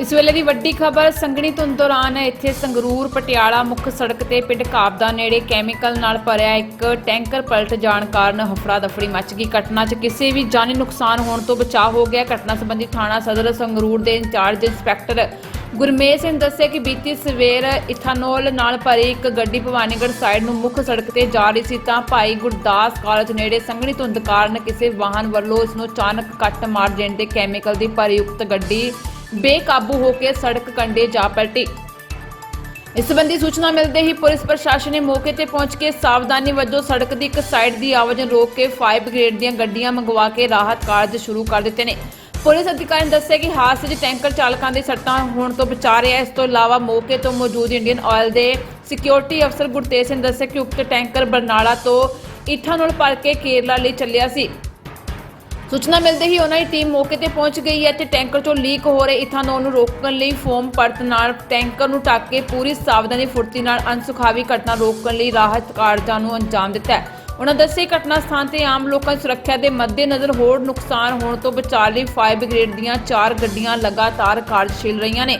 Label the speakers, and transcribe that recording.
Speaker 1: ਇਸ ਵੇਲੇ ਦੀ ਵੱਡੀ ਖਬਰ ਸੰਗਣੀ ਧੁੰਦ ਦੌਰਾਨ ਇੱਥੇ ਸੰਗਰੂਰ, ਪਟਿਆਲਾ ਮੁੱਖ ਸੜਕ ਤੇ ਪਿੰਡ ਕਾਬਦਾ ਨੇੜੇ ਕੈਮੀਕਲ ਨਾਲ ਭਰਿਆ ਇੱਕ ਟੈਂਕਰ ਪਲਟ ਜਾਣ ਕਾਰਨ ਹਫੜਾ ਦਫੜੀ ਮਚ ਗਈ। ਘਟਨਾ 'ਚ ਕਿਸੇ ਵੀ ਜਾਨੀ ਨੁਕਸਾਨ ਹੋਣ ਤੋਂ ਬਚਾਅ ਹੋ ਗਿਆ। ਘਟਨਾ ਸੰਬੰਧੀ ਥਾਣਾ ਸਦਰ ਸੰਗਰੂਰ ਦੇ ਇੰਚਾਰਜ ਇੰਸਪੈਕਟਰ ਗੁਰਮੇਜ ਸਿੰਘ ਦੱਸਿਆ ਕਿ ਬੀਤੀ ਸਵੇਰ ਇਥਾਨੋਲ ਨਾਲ ਭਰੀ ਇੱਕ ਗੱਡੀ ਭਵਾਨੀਗੜ੍ਹ ਸਾਈਡ ਨੂੰ ਮੁੱਖ ਸੜਕ ਤੇ ਜਾ ਰਹੀ ਸੀ ਤਾਂ ਭਾਈ ਗੁਰਦਾਸ ਕਾਲਜ ਨੇੜੇ ਸੰਘਣੀ ਧੁੰਦ ਕਾਰਨ ਕਿਸੇ ਵਾਹਨ ਵੱਲੋਂ ਇਸ ਨੂੰ ਅਚਾਨਕ ਕੱਟ ਮਾਰ ਦੇਣ ਤੇ ਕੈਮੀਕਲ ਦੀ ਭਰੀ ਉਕਤ ਗੱਡੀ ਬੇਕਾਬੂ ਹੋ ਕੇ ਸੜਕ ਕੰਢੇ ਜਾ ਪਲਟੀ। ਇਸ ਸੰਬੰਧੀ ਸੂਚਨਾ ਮਿਲਦੇ ਹੀ ਪੁਲਿਸ ਪ੍ਰਸ਼ਾਸਨ ਨੇ ਮੌਕੇ ਤੇ ਪਹੁੰਚ ਕੇ ਸਾਵਧਾਨੀ ਵਜੋਂ ਸੜਕ ਦੀ ਇੱਕ ਸਾਈਡ ਦੀ ਆਵਾਜਾਈ ਰੋਕ ਕੇ ਫਾਇਰ ਬ੍ਰਿਗੇਡ ਦੀਆਂ ਗੱਡੀਆਂ ਮੰਗਵਾ ਕੇ ਰਾਹਤ ਕਾਰਜ ਸ਼ੁਰੂ ਕਰ ਦਿੱਤੇ ਨੇ। ਪੁਲਿਸ ਅਧਿਕਾਰੀ ਨੇ ਦੱਸਿਆ ਕਿ ਹਾਦਸੇ 'ਚ ਟੈਂਕਰ ਚਾਲਕਾਂ ਦੇ ਸੱਟਾਂ ਹੋਣ ਤੋਂ ਬਚਾ ਰਿਹਾ ਇਸ ਤੋਂ ਇਲਾਵਾ ਮੌਕੇ ਤੋਂ ਮੌਜੂਦ ਇੰਡੀਅਨ ਆਇਲ ਦੇ ਸਿਕਿਉਰਿਟੀ ਅਫਸਰ ਗੁਰਤੇਜ ਸਿੰਘ ਨੇ ਦੱਸਿਆ ਕਿ ਉਕਤ ਟੈਂਕਰ ਬਰਨਾਲਾ ਤੋਂ ਇਥਾਨੋਲ ਭਰ ਕੇ ਕੇਰਲਾ ਲਈ ਚੱਲਿਆ ਸੀ। ਸੂਚਨਾ ਮਿਲਦੇ ਹੀ ਉਹਨਾਂ ਦੀ ਟੀਮ ਮੌਕੇ ਤੇ ਪਹੁੰਚ ਗਈ ਹੈ ਤੇ ਟੈਂਕਰ ਚੋਂ ਲੀਕ ਹੋ ਰਹੇ ਇਥਾਨੋਲ ਨੂੰ ਰੋਕਣ ਲਈ ਫੋਮ ਪਰਤ ਨਾਲ ਟੈਂਕਰ ਨੂੰ ਢੱਕ ਕੇ ਪੂਰੀ ਸਾਵਧਾਨੀ ਫੁਰਤੀ ਨਾਲ ਅਨਸੁਖਾਵੀ ਘਟਨਾ ਰੋਕਣ ਲਈ ਰਾਹਤ ਕਾਰਜਾਂ ਨੂੰ ਅੰਜਾਮ ਦਿੱਤਾ ਹੈ। ਉਹਨਾਂ ਦੱਸਿਆ ਘਟਨਾ ਸਥਾਨ ਤੇ ਆਮ ਲੋਕਾਂ ਦੀ ਸੁਰੱਖਿਆ ਦੇ ਮੱਦੇਨਜ਼ਰ ਹੋਰ ਨੁਕਸਾਨ ਹੋਣ ਤੋਂ ਬਚਾਅ ਲਈ ਫਾਇਰ ਬ੍ਰਿਗੇਡ ਦੀਆਂ ਚਾਰ ਗੱਡੀਆਂ ਲਗਾਤਾਰ ਕਾਰਜਸ਼ੀਲ ਰਹੀਆਂ ਨੇ।